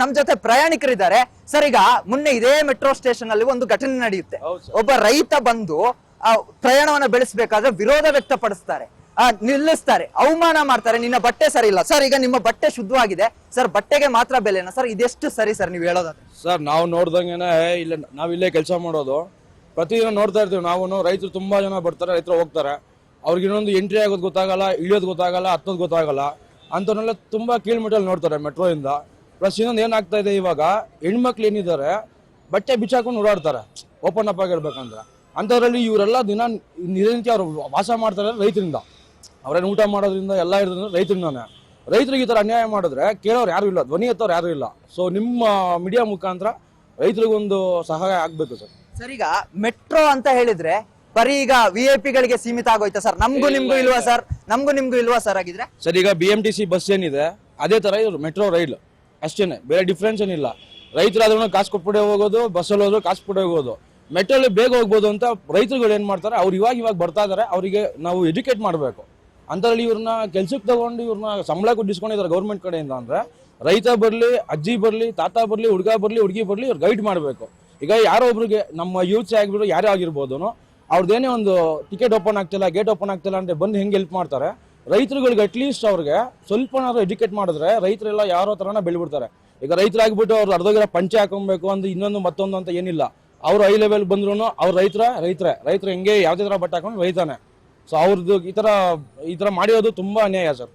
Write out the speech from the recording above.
ನಮ್ ಜೊತೆ ಪ್ರಯಾಣಿಕರಿದ್ದಾರೆ. ಸರ್ ಈಗ ಮೊನ್ನೆ ಇದೇ ಮೆಟ್ರೋ ಸ್ಟೇಷನ್ ಅಲ್ಲಿ ಒಂದು ಘಟನೆ ನಡೆಯುತ್ತೆ. ಒಬ್ಬ ರೈತ ಬಂದು ಆ ಪ್ರಯಾಣವನ್ನ ಬೆಳೆಸಬೇಕಾದ್ರೆ ವಿರೋಧ ವ್ಯಕ್ತಪಡಿಸ್ತಾರೆ. ಆ, ನಿಲ್ಲಿಸ್ತಾರೆ. ಅವಮಾನ ಮಾಡ್ತಾರೆ. ನಿನ್ನ ಬಟ್ಟೆ ಸರಿ ಇಲ್ಲ. ಸರ್ ಈಗ ನಿಮ್ಮ ಬಟ್ಟೆ ಶುದ್ಧವಾಗಿದೆ. ಸರ್ ಬಟ್ಟೆಗೆ ಮಾತ್ರ ಬೆಲೆನ? ಸರ್ ಇದೆಷ್ಟು ಸರಿ ಸರ್ ನೀವು ಹೇಳೋದಾದ್ರೆ? ಸರ್ ನಾವು ನೋಡ್ದಂಗೆನೆ ಇಲ್ಲ ನಾವಿಲ್ಲೇ ಇಲ್ಲೇ ಕೆಲಸ ಮಾಡೋದು. ಪ್ರತಿದಿನ ನೋಡ್ತಾ ಇರ್ತೀವಿ. ನಾವು ರೈತರು ತುಂಬಾ ಜನ ಬರ್ತಾರೆ ರೈತರು ಹೋಗ್ತಾರೆ. ಅವ್ರಿಗೆ ಇನ್ನೊಂದು ಎಂಟ್ರಿ ಆಗೋದು ಗೊತ್ತಾಗಲ್ಲ ಇಳಿಯೋದು ಗೊತ್ತಾಗಲ್ಲ ಹತ್ತೋದು ಗೊತ್ತಾಗಲ್ಲ. ಅಂಥವ್ರನ್ನೆಲ್ಲ ತುಂಬಾ ಕಿಲೋಮೀಟರ್ ನೋಡ್ತಾರೆ ಮೆಟ್ರೋ ಇಂದ ಪ್ಲಸ್ ಇನ್ನೊಂದು ಏನಾಗ್ತಾ ಇದೆ ಇವಾಗ ಹೆಣ್ಮಕ್ಳು ಏನಿದ್ದಾರೆ ಬಟ್ಟೆ ಬಿಚ್ಚಾಕೊಂಡು ಓಡಾಡ್ತಾರೆ. ಓಪನ್ ಅಪ್ ಆಗಿರ್ಬೇಕಂದ್ರೆ ಅಂಥದ್ರಲ್ಲಿ ಇವರೆಲ್ಲ ದಿನ ನಿರಂತರ ಅವರು ವಾಸ ಮಾಡ್ತಾರೆ ರೈತರಿಂದ. ಅವ್ರೇನು ಊಟ ಮಾಡೋದ್ರಿಂದ ಎಲ್ಲ ಇರೋದ್ರಿಂದ ರೈತರಿಂದಾನೆ. ರೈತರಿಗೆ ಈ ಥರ ಅನ್ಯಾಯ ಮಾಡಿದ್ರೆ ಕೇಳೋರು ಯಾರು ಇಲ್ಲ ಧ್ವನಿ ಎತ್ತವ್ರು ಯಾರು ಇಲ್ಲ. ಸೊ ನಿಮ್ಮ ಮೀಡಿಯಾ ಮುಖಾಂತರ ರೈತರಿಗೊಂದು ಸಹಾಯ ಆಗಬೇಕು ಸರ್. ಸರ್ ಈಗ ಮೆಟ್ರೋ ಅಂತ ಹೇಳಿದ್ರೆ ಬರೀ ಈಗ ವಿ ಐ ಪಿಗಳಿಗೆ ಸೀಮಿತ ಆಗೋಯ್ತಾ ಸರ್? ನಮಗೂ ನಿಮಗೂ ಇಲ್ವಾ ಸರ್? ನಮಗೂ ನಿಮಗೂ ಇಲ್ವಾ ಸರ್ ಆಗಿದ್ರೆ ಸರ್ ಈಗ B M T C bus ಏನಿದೆ ಅದೇ ಥರ ಇವರು ಮೆಟ್ರೋ ರೈಲ್. ಅಷ್ಟೇನೆ, ಬೇರೆ ಡಿಫ್ರೆನ್ಸ್ ಏನಿಲ್ಲ. ರೈತರಾದ್ರೂ ಕಾಸು ಕೊಟ್ಬಿಟ್ಟೆ ಹೋಗೋದು, ಬಸ್ಸಲ್ಲಿ ಹೋದ್ರು ಕಾಸು ಕೊಟ್ಟೆ ಹೋಗೋದು. ಮೆಟ್ರಲ್ಲಿ ಬೇಗ ಹೋಗ್ಬೋದು ಅಂತ ರೈತರುಗಳು ಏನು ಮಾಡ್ತಾರೆ, ಅವ್ರು ಇವಾಗ ಇವಾಗ ಬರ್ತಾ ಇದಾರೆ, ಅವರಿಗೆ ನಾವು ಎಜುಕೇಟ್ ಮಾಡಬೇಕು. ಅಂಥದ್ರಲ್ಲಿ ಇವ್ರನ್ನ ಕೆಲ್ಸಕ್ಕೆ ತಗೊಂಡು ಇವ್ರನ್ನ ಸಂಬಳ ಕೊಟ್ಟಿಸ್ಕೊಂಡಿದ್ದಾರೆ ಗೌರ್ಮೆಂಟ್ ಕಡೆಯಿಂದ ಅಂದ್ರೆ, ರೈತ ಬರಲಿ, ಅಜ್ಜಿ ಬರಲಿ, ತಾತ ಬರಲಿ, ಹುಡುಗ ಬರಲಿ, ಹುಡುಗಿ ಬರಲಿ, ಇವ್ರು ಗೈಡ್ ಮಾಡಬೇಕು. ಈಗ ಯಾರೋ ಒಬ್ರಿಗೆ ನಮ್ಮ ಯೂತ್ಸ್ ಆಗಿಬಿಟ್ಟು ಯಾರೇ ಆಗಿರ್ಬೋದು ಅವ್ರದ್ದೇನೇ ಒಂದು ಟಿಕೆಟ್ ಓಪನ್ ಆಗ್ತಿಲ್ಲ ಗೇಟ್ ಓಪನ್ ಆಗ್ತಿಲ್ಲ ಅಂತ ಬಂದು ಹೆಂಗೆ ಹೆಲ್ಪ್ ಮಾಡ್ತಾರೆ ರೈತರುಗಳಿಗೆ ಅಟ್ಲೀಸ್ಟ್ ಅವ್ರಿಗೆ ಸ್ವಲ್ಪನಾದ್ರು ಎಜುಕೇಟ್ ಮಾಡಿದ್ರೆ ರೈತರೆಲ್ಲ ಯಾರೋ ಥರನ ಬೆಳ್ಬಿಡ್ತಾರೆ. ಈಗ ರೈತರಾಗ್ಬಿಟ್ಟು ಅವ್ರು ಅರ್ಧೋಗಿರೋ ಪಂಚೆ ಹಾಕೊಬೇಕು ಅಂದ್ರೆ ಇನ್ನೊಂದು ಮತ್ತೊಂದು ಅಂತ ಏನಿಲ್ಲ. ಅವ್ರು ಹೈ ಲೆವೆಲ್ ಬಂದ್ರು ಅವ್ರು ರೈತರ, ರೈತರೇ. ರೈತರು ಹೆಂಗೆ ಯಾವುದೇ ಥರ ಬಟ್ಟೆ ಹಾಕೊಂಡು ರೈತಾನೆ. ಸೊ ಅವ್ರದ್ದು ಈ ಥರ ಈ ಥರ ಮಾಡಿರೋದು ತುಂಬ ಅನ್ಯಾಯ ಸರ್.